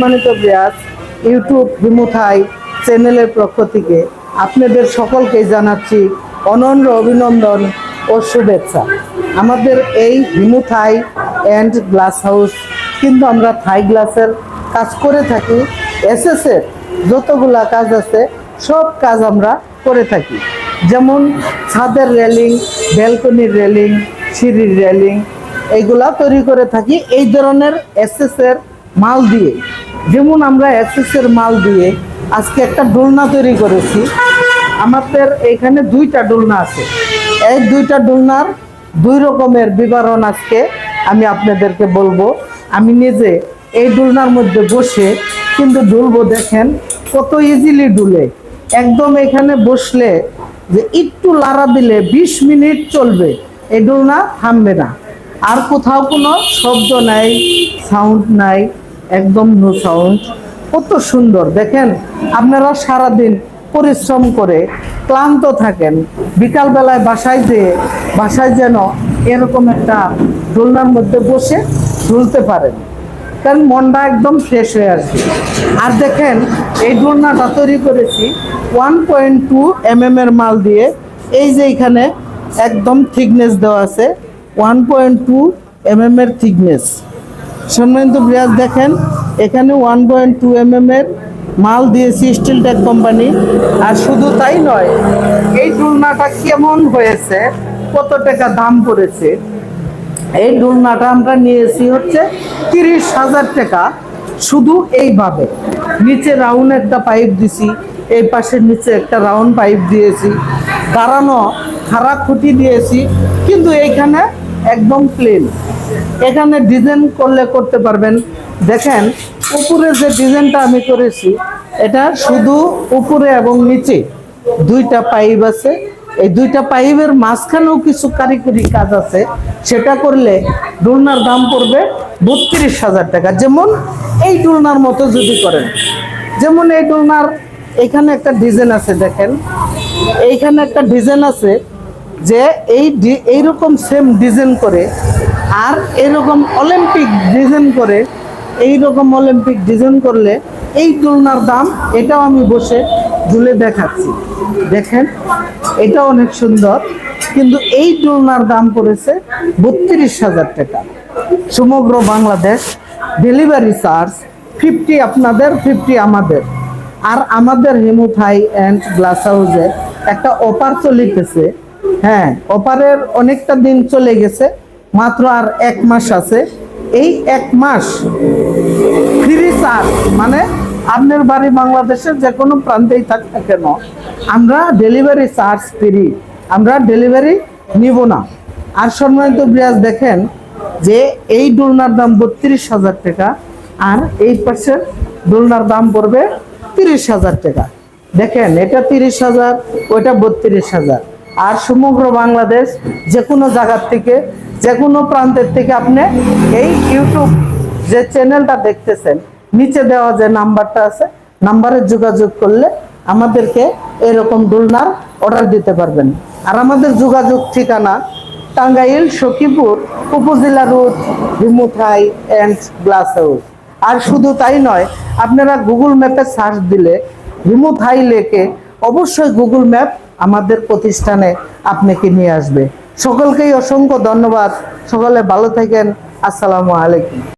সম্মানিত ব্যাস ইউটিউব হিমুথাই চ্যানেলের পক্ষ থেকে আপনাদের সকলকে জানাচ্ছি অনন্য অভিনন্দন ও শুভেচ্ছা। আমাদের এই হিমুথাই অ্যান্ড গ্লাস হাউস কিন্তু আমরা থাই গ্লাসের কাজ করে থাকি এসএসের যতগুলা কাজ আছে, সব কাজ আমরা করে থাকি। যেমন ছাদের রেলিং, ব্যালকনির রেলিং, সিঁড়ির রেলিং এইগুলা তৈরি করে থাকি। এই ধরনের এসএস এর মাল দিয়ে। যেমন আমরা এর মাল দিয়ে আজকে একটা দোলনা তৈরি করেছি। আমাদের এখানে দুইটা ডোলনা আছে। এই দুইটা ডোলনার দুই রকমের বিবরণ আজকে আমি আপনাদেরকে বলব। আমি নিজে এই ডোলনার মধ্যে বসে কিন্তু দুলবো দেখেন কত ইজিলি ডুলে। একদম এখানে বসলে যে একটু লাড়া দিলে বিশ মিনিট চলবে। এই দোলনা থামবে না। আর কোথাও কোনো শব্দ নাই সাউন্ড নাই একদম নো সাউন্ড কত সুন্দর, দেখেন, আপনারা সারাদিন পরিশ্রম করে ক্লান্ত থাকেন। বিকালবেলায় বাসায় যেয়ে বাসায় যেন এরকম একটা দোলনার মধ্যে বসে ঝুলতে পারেন। কারণ মনটা একদম ফ্রেশ হয়ে আসবে। আর দেখেন, এই দোলনাটা তৈরি করেছি ওয়ান পয়েন্ট টু এম এর মাল দিয়ে। এই যে এখানে একদম থিকনেস দেওয়া আছে ওয়ান পয়েন্ট টু এম এর থিকনেস সম্মানিত ব্রিয়াজ দেখেন, এখানে ওয়ান পয়েন্ট টু এম এর মাল দিয়েছি স্টিল টেক কোম্পানি। আর শুধু তাই নয়, এই দোলনাটা কেমন হয়েছে, কত টাকা দাম পড়েছে? এই দোলনাটা আমরা নিয়েছি হচ্ছে তিরিশ হাজার টাকা, শুধু এইভাবে। নিচে রাউন্ড একটা পাইপ দিছি, এই পাশের নিচে একটা রাউন্ড পাইপ দিয়েছি। দাঁড়ানো খারাপ খুঁটি দিয়েছি, কিন্তু এইখানে একদম প্লেন এখানে ডিজাইন করলে করতে পারবেন। দেখেন, উপরে যে ডিজাইনটা আমি করেছি, এটা শুধু উপরে এবং নিচে দুইটা পাইপ আছে। এই দুইটা পাইপের মাঝখানেও কিছু কারিগরি কাজ আছে। সেটা করলে ডোলনার দাম পড়বে বত্রিশ হাজার টাকা। যেমন এই ডোলনার মতো যদি করেন। যেমন এই ডোলনার এখানে একটা ডিজাইন আছে, দেখেন। এইখানে একটা ডিজাইন আছে যে এই এইরকম সেম ডিজাইন করে আর এরকম অলিম্পিক ডিজাইন করে এই রকম অলিম্পিক ডিজাইন করলে এই তুলনার দাম এটাও আমি বসে ঝুলে দেখাচ্ছি। দেখেন এটা অনেক সুন্দর, কিন্তু এই তুলনার দাম পড়েছে বত্রিশ হাজার টাকা। সমগ্র বাংলাদেশ ডেলিভারি চার্জ ফিফটি আপনাদের ফিফটি আমাদের। আর আমাদের হিমুথাই অ্যান্ড গ্লাস হাউসে একটা অফার চলিতেছে। হ্যাঁ অফারের অনেকটা দিন চলে গেছে। মাত্র আর এক মাস আছে। এই এক মাস ফ্রি চার্জ মানে আপনার বাড়ি বাংলাদেশের যে কোনো প্রান্তেই থাক না কেন, আমরা ডেলিভারি চার্জ ফ্রি আমরা ডেলিভারি নিব না। আর সম্মানিত ব্রিয়াজ দেখেন যে এই দোলনার দাম বত্রিশ হাজার টাকা, আর এই পাশের দোলনার দাম পড়বে তিরিশ হাজার টাকা। দেখেন, এটা তিরিশ হাজার, ওইটা বত্রিশ হাজার। আর সমগ্র বাংলাদেশ যে কোনো জায়গার থেকে যে কোনো প্রান্তের থেকে আপনি এই ইউটিউব যে চ্যানেলটা দেখতেছেন, নিচে দেওয়া যে নাম্বারটা আছে, নাম্বারে যোগাযোগ করলে আমাদেরকে এরকম দোলনার অর্ডার দিতে পারবেন। আর আমাদের যোগাযোগ ঠিকানা টাঙ্গাইল, সখীপুর, উপজেলা রোড রিমুথাই অ্যান্ড গ্লাস হাউস। আর শুধু তাই নয়, আপনারা গুগল ম্যাপে সার্চ দিলে রিমুথাই লেকে অবশ্যই গুগল ম্যাপ আমাদের প্রতিষ্ঠানে আপনাকে নিয়ে আসবে। সকলকেই অসংখ্য ধন্যবাদ। সকলে ভালো থাকেন। আসসালামু আলাইকুম।